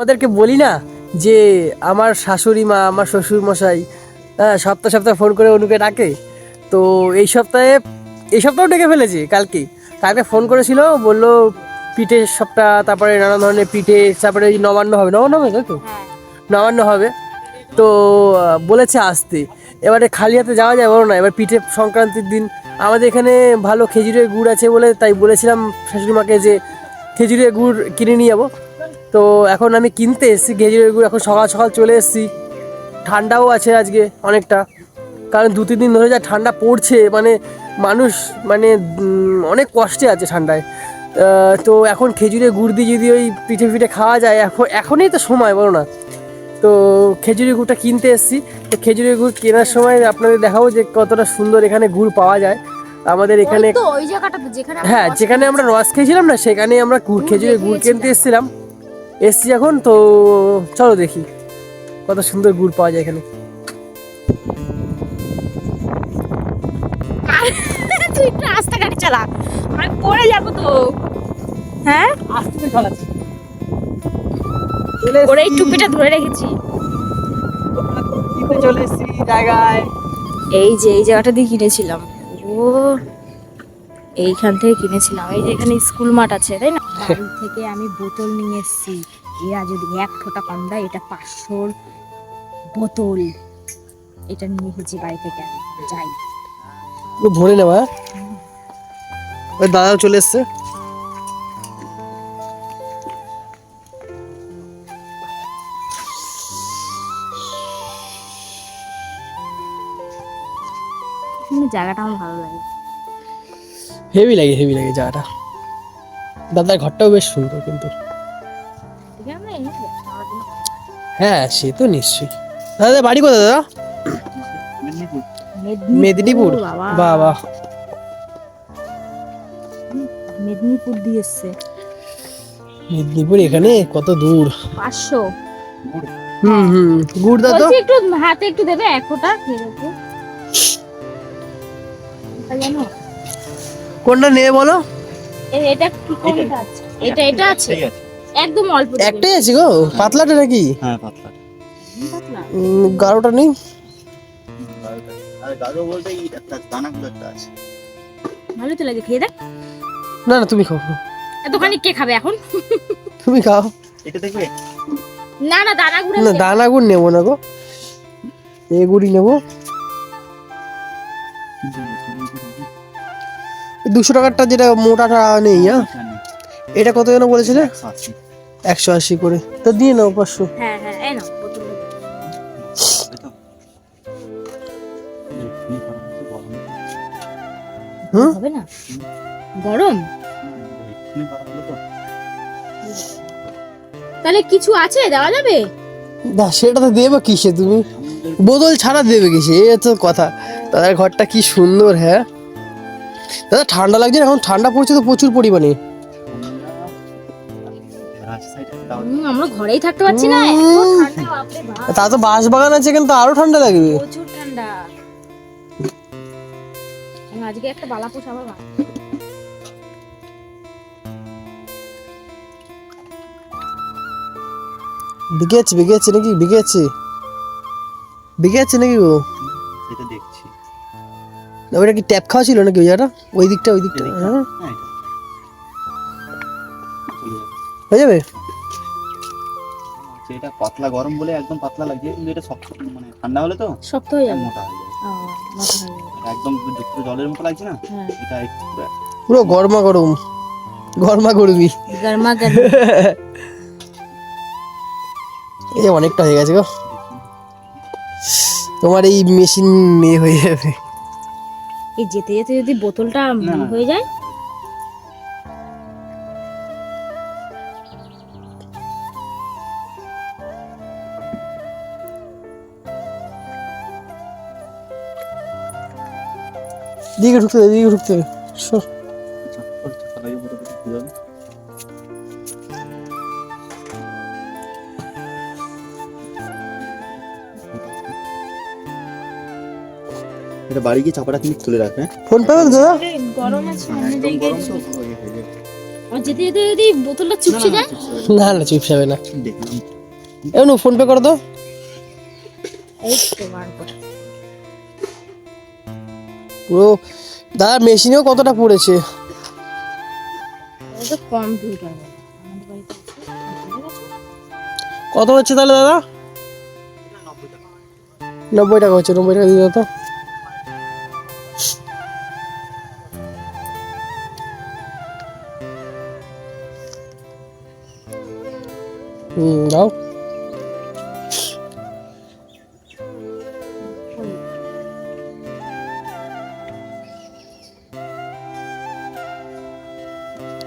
আমাদেরকে বলি না যে আমার শাশুড়ি মা আমার শ্বশুর মশাই হ্যাঁ সপ্তাহ সপ্তাহ ফোন করে অনুকে ডাকে। তো এই সপ্তাহে এই সপ্তাহ ডেকে ফেলেছি কালকে। কালকে ফোন করেছিল বলল পিঠে সপ্তাহ তারপরে নানা ধরনের পিঠে তারপরে ওই নবান্ন হবে নবান্ন হবে তাই তো নবান্ন হবে। তো বলেছে আসতে। এবারে খালি হাতে যাওয়া যায় বলো না এবার পিঠে সংক্রান্তির দিন। আমাদের এখানে ভালো খেজুরের গুড় আছে বলে তাই বলেছিলাম শাশুড়ি মাকে যে খেজুরের গুড় কিনে নিয়ে যাব। তো এখন আমি কিনতে এসেছি খেজুরের গুড় এখন সকাল সকাল চলে এসেছি। ঠান্ডাও আছে আজকে অনেকটা। কারণ দু তিন দিন ধরে যা ঠান্ডা পড়ছে মানে মানুষ মানে অনেক কষ্টে আছে ঠান্ডায়। তো এখন খেজুরের গুড় দিয়ে যদি ওই পিঠে পিঠে খাওয়া যায় এখন এখনই তো সময় বলো না। তো খেজুরের গুড়টা কিনতে এসেছি। তো খেজুরের গুড় কেনার সময় আপনাদের দেখাবো যে কতটা সুন্দর এখানে গুড় পাওয়া যায়। আমাদের এখানে তো যেখানে আমরা হ্যাঁ যেখানে আমরা রস খেয়েছিলাম না সেখানে আমরা গুড় খেজুরের গুড় কিনতে এসেছিলাম। এসছি এখন তো চলো দেখি কত সুন্দর গুড় পাওয়া যায় এখানে। তুই একটু রাস্তা চালা। আমি পড়ে যাব তো। হ্যাঁ? আস্তে চালাচ্ছি চলে এই টুপিটা ধরে রেখেছি। চলে এসেছি জায়গায়। এই যে এই জায়গাটা দিয়ে কিনেছিলাম। ও এইখান থেকে কিনেছিলাম। এই যে এখানে স্কুল মাঠ আছে তাই না? বাড়ি থেকে আমি বোতল নিয়ে এসেছি। এরা যদি এক ফোঁটা কম দেয় এটা পাঁচশোর বোতল। এটা নিয়ে এসেছি বাড়ি থেকে আমি। যাই। পুরো ভরে নেওয়া ওই দাদাও চলে এসছে। জায়গাটা আমার ভালো লাগে। হেভি লাগে হেভি লাগে জায়গাটা। দাদার ঘরটাও বেশ সুন্দর কিন্তু। হ্যাঁ সে তো নিশ্চয়ই। দাদা বাড়ি কোথায় দাদা? মেদিনীপুর। বাবা। মেদিনীপুর দিয়ে এসছে। মেদিনীপুর এখানে কত দূর? পাঁচশো। হুম হুম। গুড় দা তো। একটু হাতে একটু দেবে এক ফোঁটা কোনটা নেবে বলো? এটা কি কোনটা এটা এটা আছে। একদম অল্প একটাই আছে গো? পাতলাটা নাকি? হ্যাঁ পাতলা। পাতলা। গাঢ়টা নেই? তো লাগে খেয়ে দেখ। না না তুমি খাও। কে খাবে এখন? তুমি খাও। এটা দেখবে? না না দানা গুঁড়ো না দানা গুড় নেব না গো। এ গুড়ি নেব। দুশো টাকারটা যেটা মোটাটা নেই হ্যাঁ? এটা কত যেন বলেছিলে? একশো আশি। করে। তো দিয়ে নাও পাঁচশো। হ্যাঁ হ্যাঁ হবে গরম। না? তাহলে কিছু আছে? দেওয়া যাবে? না সেটা তো দেবে কিসে তুমি? বোতল ছাড়া দেবে কিসে? এ তো কথা। তাদের ঘরটা কি সুন্দর হ্যাঁ? দাদা ঠান্ডা লাগছে এখন ঠান্ডা পড়ছে তো প্রচুর পরিমাণে। আমরা ঘরেই থাকতে পারছি না। তা তো বাঁশ বাগান আছে কিন্তু আরও ঠান্ডা লাগবে। প্রচুর ঠান্ডা। আজকে একটা বালাপোষ আবার। বিকে আছে নাকি বিকে আছে নাকি গো? এটা দেখছি। না, ওটা কি ট্যাপ খাওয়া ছিল নাকি ওই জায়গাটা? ওই দিকটা ওই দিকটা? হ্যাঁ? হ্যাঁ, এটা। হয়ে যাবে? এটা পাতলা গরম বলে একদম পাতলা লাগছে কিন্তু এটা শক্ত মানে ঠান্ডা হলে তো শক্ত হয়ে যাবে। মোটা হয়ে যাবে। হয়ে যাবে। একদম পুরো জলের মতো লাগছে না? হ্যাঁ। এটা একটু পুরো পুরো গরমা গরম। গরমা গরমি। গরমা গরম। এই অনেকটা হয়ে গেছে গো। তোমার এই মেশিন নিয়ে হয়ে যাবে। এই যেতে যেতে যদি বোতলটা। হয়ে যায় দিকে ঢুকতে দিকে ঢুকতে সর। এটা বাড়ি গিয়ে চাপাটা কিন্তু খুলে রাখবে? ফোন পাবেন দাদা। গরম আছে হয়ে যাবে। আর যেতে যেতে যদি বোতলটা চুপসে যায়? না না চিপস হবে না। এমন ফোন পে করে দাও এই তো বার করে। পুরো দাদা মেশিনেও কতটা পড়েছে? এটা কম্পিউটার? কত হচ্ছে তাহলে দাদা? নব্বই টাকা হচ্ছে নব্বই টাকা দিয়ে দাও তো। হুম দাও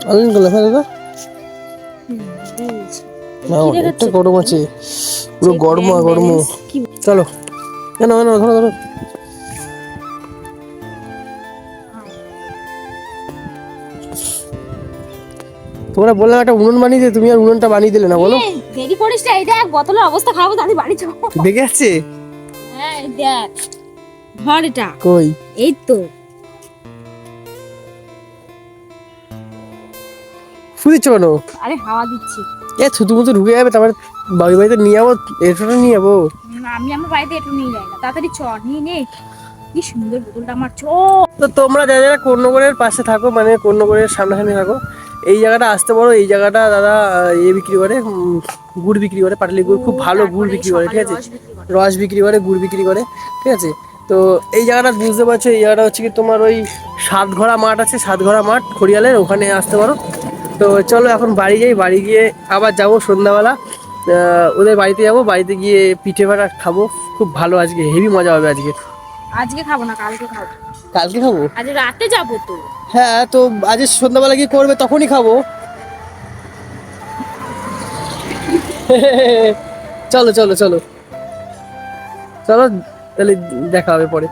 অনলাইন করলে ফেলে দাদা না অনেকটা গরম আছে পুরো গরম গরম চলো কেন কেন ধরো ধরো তোমরা বললাম একটা উনুন বানিয়ে দিতে তুমি আর উনুনটা বানিয়ে দিলে না বলো। দেরি করিস না এই দেখ বোতলের অবস্থা খারাপ দাদি বাড়ি যাব দেখে যাচ্ছে হ্যাঁ দেখ ধর এটা। কই? এই তো। ফুদিচ্ছ কেন? আরে হাওয়া দিচ্ছি। এ থুতু মুতু ঢুকে যাবে তারপরে বাড়ি বাড়িতে নিয়ে যাব এটোটা নিয়ে যাব। আমি আমার বাড়িতে একটু নিয়ে যাই না তাড়াতাড়ি চ নিয়ে নে। কি সুন্দর বোতলটা আমার চ। তো তোমরা যারা যারা কর্ণগরের পাশে থাকো মানে কর্ণগরের সামনাসামনি থাকো এই জায়গাটা আসতে পারো এই জায়গাটা দাদা ইয়ে বিক্রি করে গুড় বিক্রি করে পাটালি গুড় খুব ভালো গুড় বিক্রি করে ঠিক আছে? রস বিক্রি করে। গুড় বিক্রি করে ঠিক আছে? তো এই জায়গাটা বুঝতে পারছ এই জায়গাটা হচ্ছে কি তোমার ওই সাতঘরা মাঠ আছে সাতঘরা মাঠ খড়িয়ালের ওখানে আসতে পারো। তো চলো এখন বাড়ি যাই বাড়ি গিয়ে আবার যাব সন্ধ্যাবেলা। ওদের বাড়িতে যাব বাড়িতে গিয়ে পিঠে ভাড়া খাব। খুব ভালো আজকে হেভি মজা হবে আজকে। আজকে খাব না কালকে খাব। কালকে খাব? আজ রাতে যাব তো। হ্যাঁ তো আজ সন্ধ্যাবেলা কি করবে তখনই খাব। চলো চলো চলো। চলো তাহলে দেখা হবে পরে।